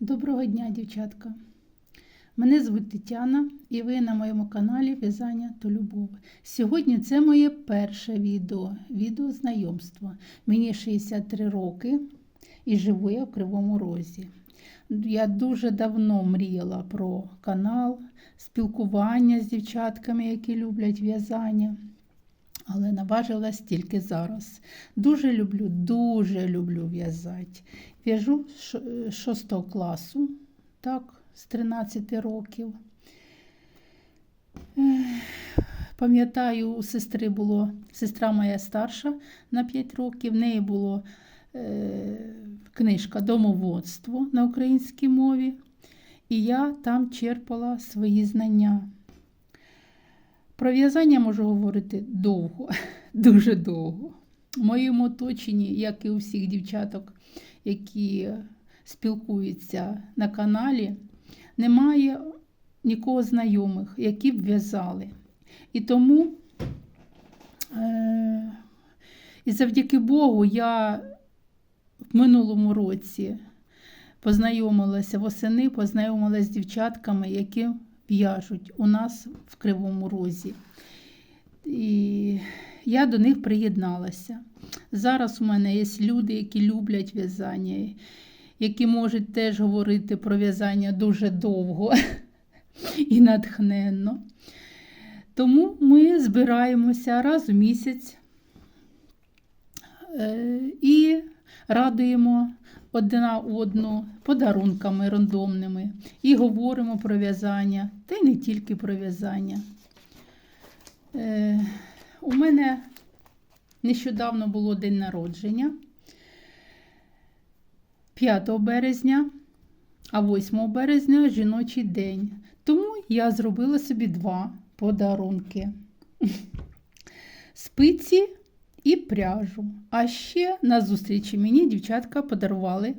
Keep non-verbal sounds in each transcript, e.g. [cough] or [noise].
Доброго дня, дівчатка! Мене звуть Тетяна і ви на моєму каналі В'язання та Любов. Сьогодні це моє перше відео, відео знайомства. Мені 63 роки і живу я в Кривому Розі. Я дуже давно мріяла про канал, спілкування з дівчатками, які люблять в'язання. Але наважилась тільки зараз. Дуже люблю, дуже люблю в'язати. В'яжу з 6 класу, так, з 13 років. Пам'ятаю, у сестри було, сестра моя старша на 5 років, в неї була е, книжка Домоводство на українській мові, і я там черпала свої знання. Про в'язання можу говорити довго, [laughs] дуже довго. В моєму оточенні, як і у всіх дівчаток, які спілкуються на каналі, немає нікого знайомих, які б в'язали. І тому, е- і завдяки Богу, я в минулому році познайомилася восени, познайомилася з дівчатками, які в'яжуть у нас в Кривому Розі. І я до них приєдналася. Зараз у мене є люди, які люблять в'язання, які можуть теж говорити про в'язання дуже довго [laughs] і натхненно. Тому ми збираємося раз у місяць е, і радуємо одна одну подарунками рандомними і говоримо про в'язання, та й не тільки про в'язання. Е, у мене нещодавно було день народження 5 березня, а 8 березня жіночий день. Тому я зробила собі два подарунки. Спиці і пряжу. А ще на зустрічі мені дівчатка подарували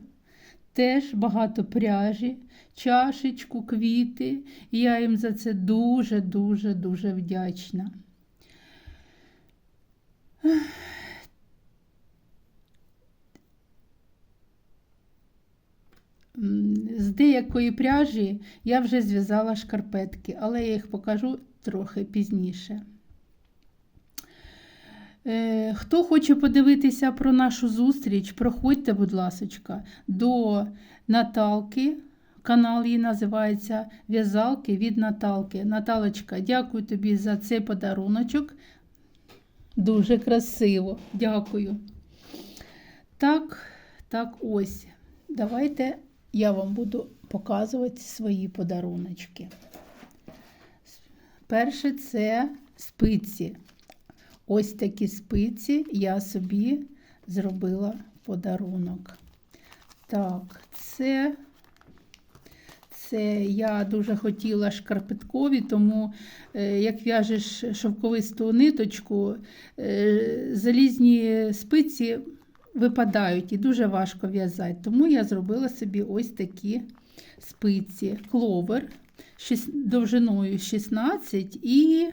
теж багато пряжі, чашечку, квіти. І я їм за це дуже-дуже дуже вдячна. З деякої пряжі я вже зв'язала шкарпетки, але я їх покажу трохи пізніше. Е, Хто хоче подивитися про нашу зустріч, проходьте, будь ласка, до Наталки. Канал її називається В'язалки від Наталки. Наталочка, дякую тобі за цей подаруночок. Дуже красиво. Дякую. Так, так, ось. Давайте я вам буду показувати свої подаруночки. Перше це спиці. Ось такі спиці я собі зробила подарунок. Так, це, це я дуже хотіла шкарпеткові, тому е, як в'яжеш шовковисту ниточку, е, залізні спиці випадають і дуже важко в'язати. Тому я зробила собі ось такі спиці. Кловер довжиною 16 і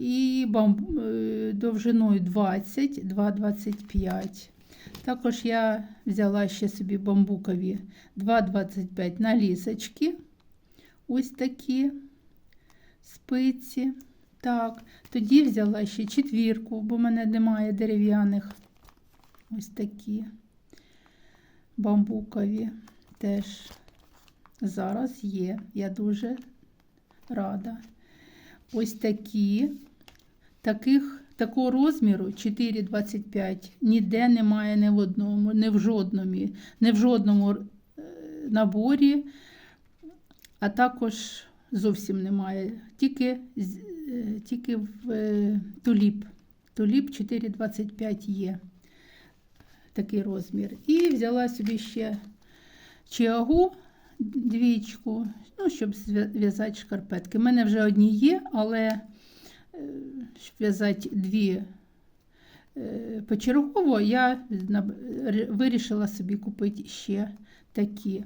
і е, довжиною 20, 2,25. Також я взяла ще собі бамбукові 2,25 на лісочки. Ось такі спиці. Так, тоді взяла ще четвірку, бо в мене немає дерев'яних. Ось такі бамбукові теж зараз є. Я дуже рада. Ось такі, таких, такого розміру 4,25 ніде немає ні в одному, ні в жодному, ні в жодному наборі, а також зовсім немає. Тільки, тільки в туліп. Туліп 4,25 є такий розмір. І взяла собі ще чиагу двічку, ну, щоб в'язати шкарпетки. У мене вже одні є, але в'язати дві почергово, я вирішила собі купити ще такі.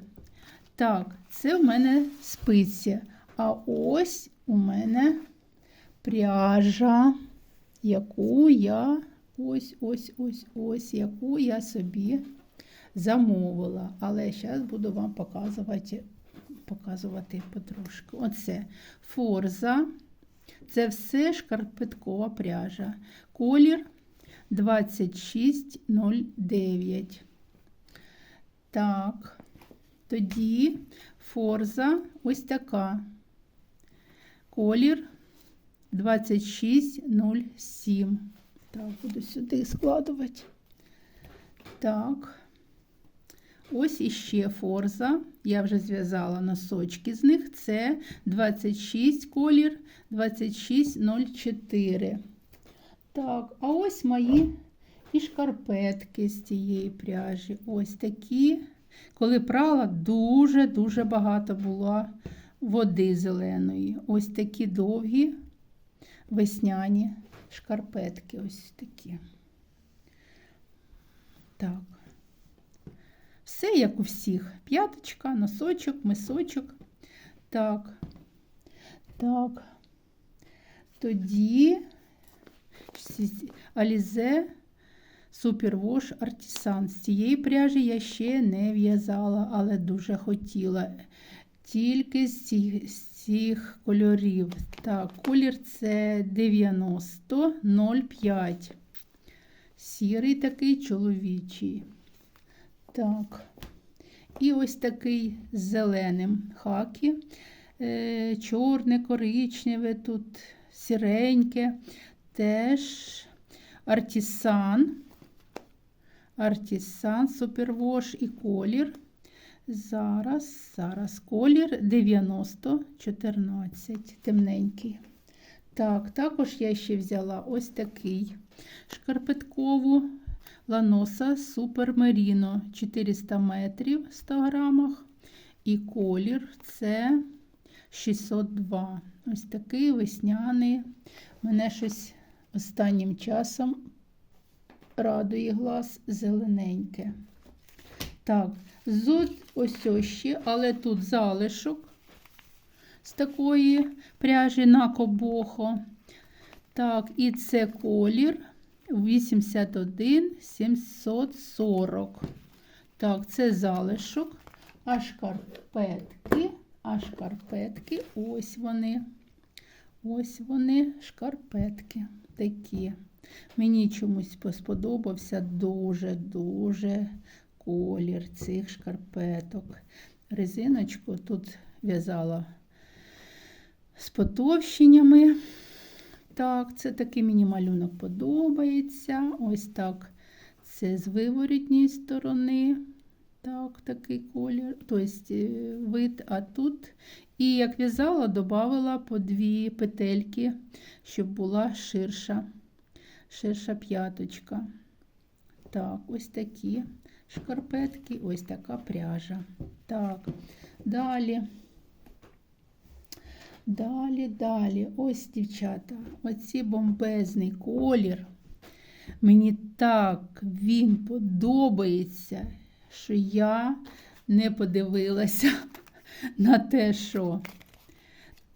Так, це в мене спиці. А ось у мене пряжа, яку я ось ось ось ось, яку я собі замовила. Але зараз буду вам показувати, показувати потрошку. Оце форза. Це все шкарпеткова пряжа. Колір 2609. Так, тоді форза ось така. Колір 2607. Так, буду сюди складувати. Так. Ось іще форза. Я вже зв'язала носочки з них. Це 26 колір 2604. Так, а ось мої і шкарпетки з цієї пряжі. Ось такі. Коли прала, дуже-дуже багато було води зеленої. Ось такі довгі весняні шкарпетки. Ось такі. Так. Все як у всіх. П'яточка, носочок, мисочок. Так. Так. Тоді Алізе Супервош Артісан. З цієї пряжі я ще не в'язала, але дуже хотіла. Тільки з цих, з цих кольорів. Так, колір це 90,05. Сірий такий чоловічий. Так. І ось такий з зеленим хакі. Е, чорне, коричневе, тут сіреньке. Теж артісан. Артісан, супервош і колір. Зараз, зараз колір 9014, темненький. Так, також я ще взяла ось такий шкарпеткову ланоса Супер Меріно 400 метрів в 100 грамах. І колір це 602. Ось такий весняний. Мене щось останнім часом радує глаз зелененьке. Так, з ось ось ще, але тут залишок з такої пряжі на кобохо. Так, і це колір 81 740. Так, це залишок, а шкарпетки, а шкарпетки, ось вони. Ось вони, шкарпетки такі. Мені чомусь сподобався дуже-дуже колір цих шкарпеток. Резиночку тут в'язала з потовщеннями. Так, це такий мені малюнок подобається. Ось так. Це з виворітньої сторони. Так, такий колір, тобто вид, а тут. І як в'язала, додала по дві петельки, щоб була ширша, ширша п'яточка. Так, ось такі шкарпетки, ось така пряжа. Так, далі. Далі, далі, ось, дівчата, оці бомбезний колір. Мені так він подобається, що я не подивилася [laughs] на те, що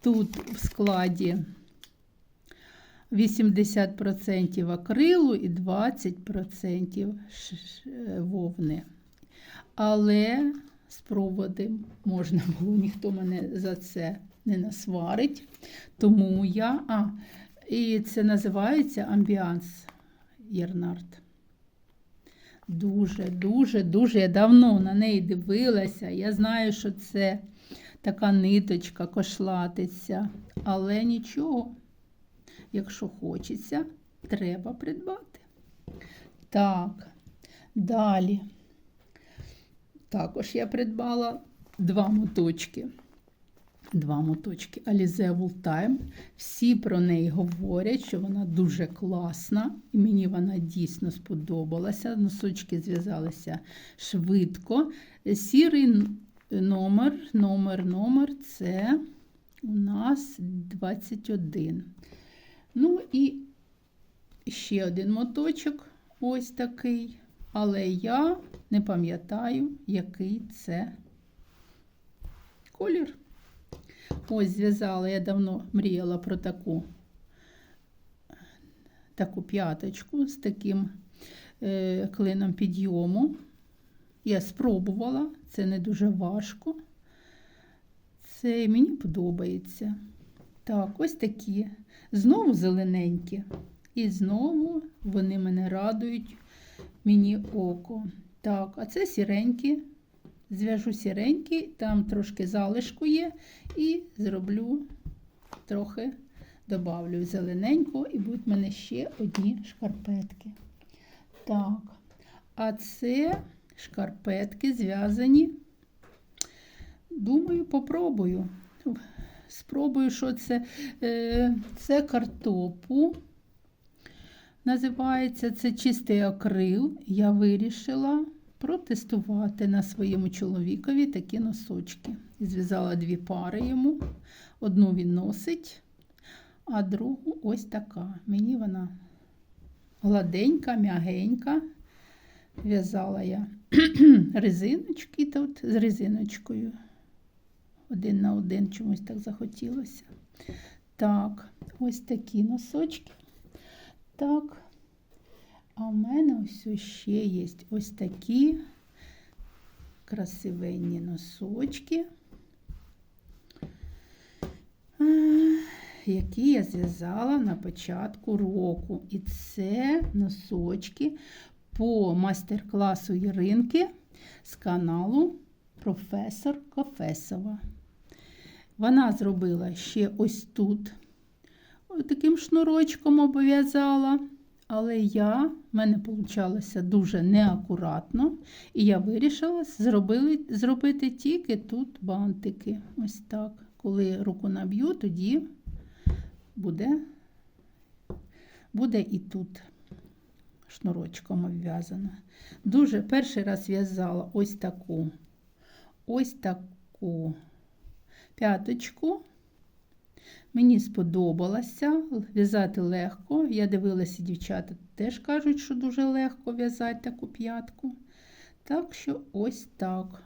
тут в складі 80% акрилу і 20% вовни. Але спробувати можна було, ніхто мене за це не насварить. Тому я. А, і це називається амбіанс Єрнард. Дуже, дуже, дуже я давно на неї дивилася. Я знаю, що це така ниточка кошлатиця, але нічого, якщо хочеться, треба придбати. Так, далі. Також я придбала два моточки. Два моточки Alize Wool Time. Всі про неї говорять, що вона дуже класна, і мені вона дійсно сподобалася. Носочки зв'язалися швидко. Сірий номер, номер, номер це у нас 21. Ну і ще один моточок ось такий. Але я не пам'ятаю, який це колір. Ось зв'язала, я давно мріяла про таку таку п'яточку з таким е, клином підйому. Я спробувала, це не дуже важко. Це мені подобається. Так, ось такі. Знову зелененькі. І знову вони мене радують, мені око. Так, а це сіренькі. Зв'яжу сіренькі, там трошки залишку є, і зроблю трохи добавлю зелененько, і будуть в мене ще одні шкарпетки. Так, а це шкарпетки зв'язані. Думаю, попробую. Спробую, що це. Е, Це картопу. Називається це чистий акрил. Я вирішила протестувати на своєму чоловікові такі носочки. І Зв'язала дві пари йому. Одну він носить, а другу ось така. Мені вона гладенька, м'ягенька. В'язала я [clears throat] резиночки тут з резиночкою. Один на один чомусь так захотілося. Так, ось такі носочки. Так. А в мене ось ще є ось такі красивенні носочки, які я зв'язала на початку року. І це носочки по майстер-класу Іринки з каналу Професор Кофесова. Вона зробила ще ось тут, ось таким шнурочком обв'язала. Але я, в мене вийшло дуже неакуратно, і я вирішила зробили, зробити тільки тут бантики. Ось так. Коли руку наб'ю, тоді буде, буде і тут шнурочком обв'язано. Дуже перший раз в'язала ось таку, ось таку п'яточку. Мені сподобалося в'язати легко. Я дивилася, дівчата теж кажуть, що дуже легко в'язати таку п'ятку. Так що ось так.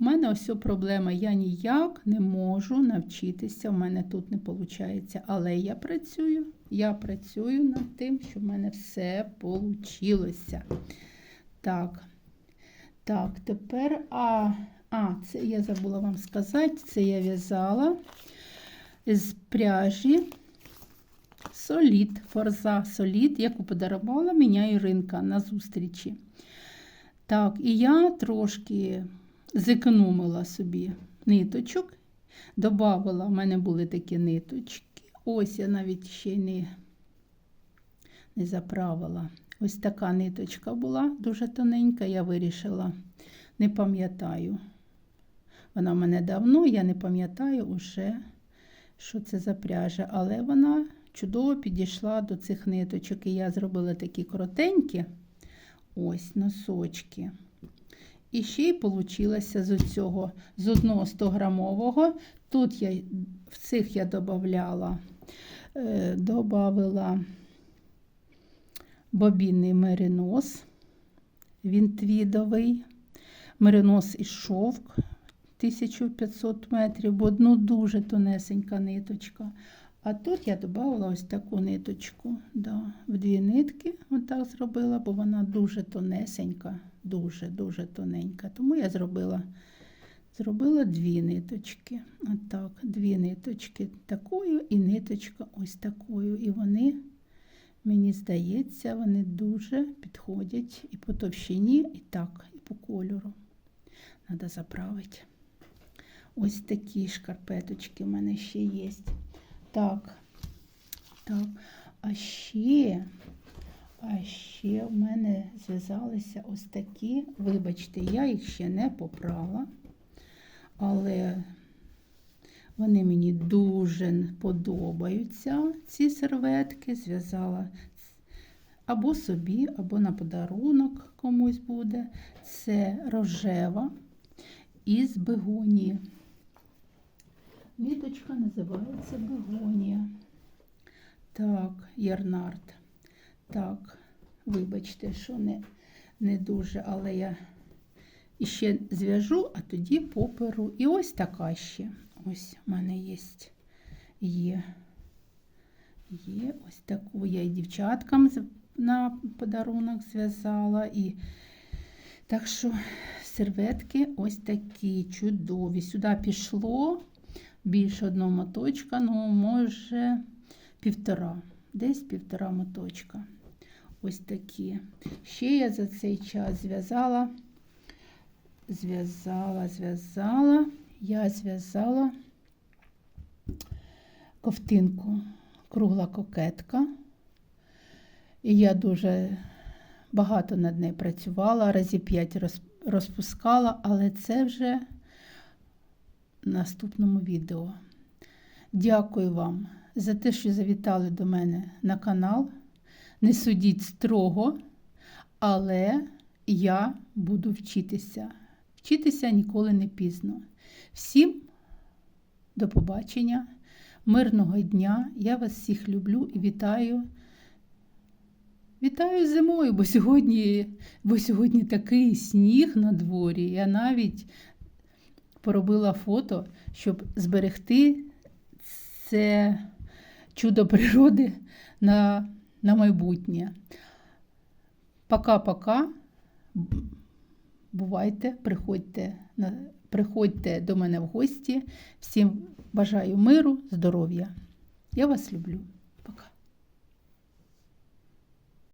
У мене ось проблема. Я ніяк не можу навчитися, у мене тут не виходить. Але я працюю, я працюю над тим, щоб в мене все вийшло. Так, так, тепер, а, а, це я забула вам сказати, це я в'язала з пряжі солід, форза солід, яку подарувала мені Іринка на зустрічі. Так, і я трошки зекономила собі ниточок, Добавила, в мене були такі ниточки. Ось я навіть ще не, не заправила. Ось така ниточка була дуже тоненька, я вирішила, не пам'ятаю. Вона в мене давно, я не пам'ятаю уже що це за пряжа, але вона чудово підійшла до цих ниточок. І я зробила такі коротенькі ось носочки. І ще й вийшло з цього, з одного 100-грамового. Тут я в цих я додавала, е, додавала бобінний меринос, він твідовий, меринос і шовк 1500 метрів, бо одну дуже тонесенька ниточка. А тут я додала ось таку ниточку. Да, В дві нитки отак зробила, бо вона дуже тонесенька, дуже-дуже тоненька. Тому я зробила зробила дві ниточки. Отак, дві ниточки такою і ниточка ось такою. І вони, мені здається, вони дуже підходять і по товщині, і так, і по кольору. Треба заправити. Ось такі шкарпеточки в мене ще є. Так, так, а ще, а ще в мене зв'язалися ось такі, вибачте, я їх ще не попрала, але вони мені дуже подобаються, ці серветки, зв'язала або собі, або на подарунок комусь буде. Це рожева із бегонії. Віточка називається бегонія. Так, ярнард. Так, вибачте, що не не дуже, але я іще зв'яжу, а тоді поперу. І ось така ще. Ось в мене є. Є. Є ось таку я і дівчаткам на подарунок зв'язала. І Так що серветки ось такі чудові. Сюди пішло більше одного моточка, ну, може, півтора. Десь півтора моточка. Ось такі. Ще я за цей час зв'язала, зв'язала, зв'язала. Я зв'язала ковтинку, кругла кокетка. І я дуже багато над нею працювала, разів 5 розпускала, але це вже наступному відео. Дякую вам за те, що завітали до мене на канал. Не судіть строго, але я буду вчитися. Вчитися ніколи не пізно. Всім до побачення, мирного дня. Я вас всіх люблю і вітаю. Вітаю зимою, бо сьогодні, бо сьогодні такий сніг на дворі. Я навіть поробила фото, щоб зберегти це чудо природи на, на майбутнє. Пока-пока. Бувайте, приходьте, приходьте до мене в гості. Всім бажаю миру, здоров'я. Я вас люблю.